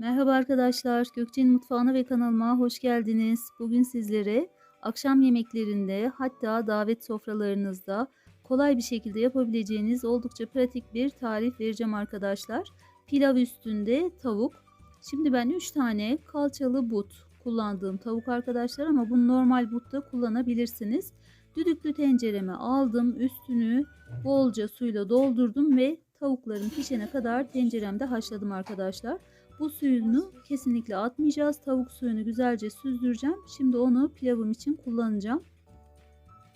Merhaba arkadaşlar, Gökçe'nin mutfağına ve kanalıma hoş geldiniz. Bugün sizlere akşam yemeklerinde hatta davet sofralarınızda kolay bir şekilde yapabileceğiniz oldukça pratik bir tarif vereceğim arkadaşlar. Pilav üstünde tavuk. Şimdi ben 3 tane kalçalı but kullandığım tavuk arkadaşlar ama bunu normal butta kullanabilirsiniz. Düdüklü tencereme aldım, üstünü bolca suyla doldurdum ve tavukların pişene kadar tenceremde haşladım arkadaşlar. Bu suyunu kesinlikle atmayacağız. Tavuk suyunu güzelce süzdüreceğim. Şimdi onu pilavım için kullanacağım.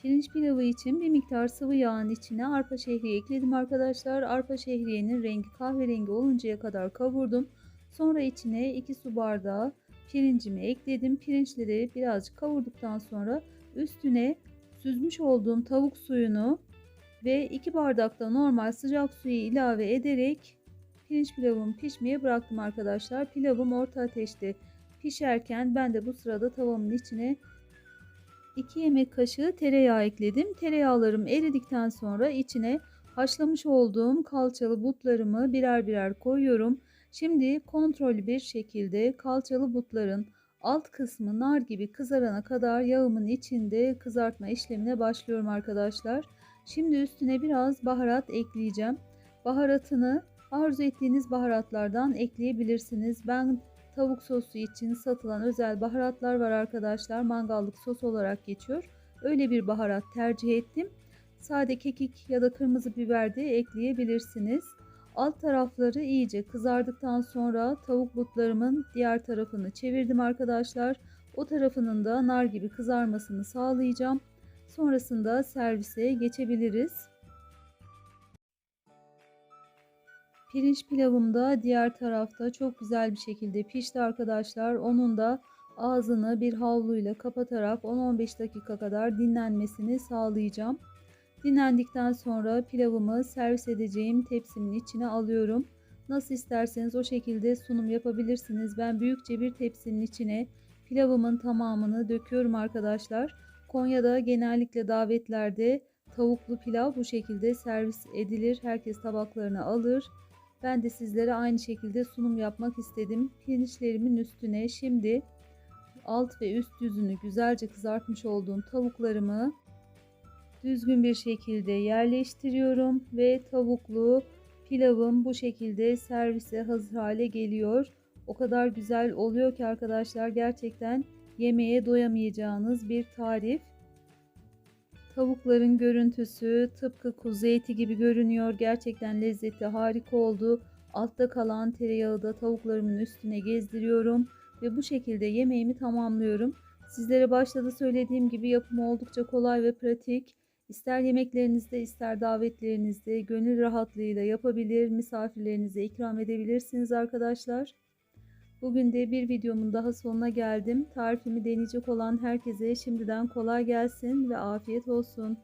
Pirinç pilavı için bir miktar sıvı yağın içine arpa şehriye ekledim arkadaşlar. Arpa şehriyenin rengi kahverengi oluncaya kadar kavurdum. Sonra içine 2 su bardağı pirincimi ekledim. Pirinçleri birazcık kavurduktan sonra üstüne süzmüş olduğum tavuk suyunu ve 2 bardak da normal sıcak suyu ilave ederek pirinç pilavımı pişmeye bıraktım arkadaşlar. Pilavım orta ateşte pişerken ben de bu sırada tavamın içine 2 yemek kaşığı tereyağı ekledim. Tereyağlarım eridikten sonra içine haşlamış olduğum kalçalı butlarımı birer birer koyuyorum. Şimdi kontrollü bir şekilde kalçalı butların alt kısmı nar gibi kızarana kadar yağımın içinde kızartma işlemine başlıyorum arkadaşlar. Şimdi üstüne biraz baharat ekleyeceğim. Baharatını arzu ettiğiniz baharatlardan ekleyebilirsiniz. Ben tavuk sosu için satılan özel baharatlar var arkadaşlar. Mangallık sos olarak geçiyor. Öyle bir baharat tercih ettim. Sade kekik ya da kırmızı biber de ekleyebilirsiniz. Alt tarafları iyice kızardıktan sonra tavuk butlarımın diğer tarafını çevirdim arkadaşlar. O tarafının da nar gibi kızarmasını sağlayacağım. Sonrasında servise geçebiliriz. Pirinç pilavım da diğer tarafta çok güzel bir şekilde pişti arkadaşlar. Onun da ağzını bir havluyla kapatarak 10-15 dakika kadar dinlenmesini sağlayacağım. Dinlendikten sonra pilavımı servis edeceğim tepsimin içine alıyorum. Nasıl isterseniz o şekilde sunum yapabilirsiniz. Ben büyükçe bir tepsinin içine pilavımın tamamını döküyorum arkadaşlar. Konya'da genellikle davetlerde tavuklu pilav bu şekilde servis edilir. Herkes tabaklarını alır. Ben de sizlere aynı şekilde sunum yapmak istedim. Pirinçlerimin üstüne şimdi alt ve üst yüzünü güzelce kızartmış olduğum tavuklarımı düzgün bir şekilde yerleştiriyorum ve tavuklu pilavım bu şekilde servise hazır hale geliyor. O kadar güzel oluyor ki arkadaşlar gerçekten yemeğe doyamayacağınız bir tarif. Tavukların görüntüsü tıpkı kuzu eti gibi görünüyor. Gerçekten lezzeti harika oldu. Altta kalan tereyağı da tavuklarımın üstüne gezdiriyorum ve bu şekilde yemeğimi tamamlıyorum. Sizlere başta da söylediğim gibi yapımı oldukça kolay ve pratik. İster yemeklerinizde ister davetlerinizde gönül rahatlığıyla yapabilir, misafirlerinize ikram edebilirsiniz arkadaşlar. Bugün de bir videomun daha sonuna geldim. Tarifimi deneyecek olan herkese şimdiden kolay gelsin ve afiyet olsun.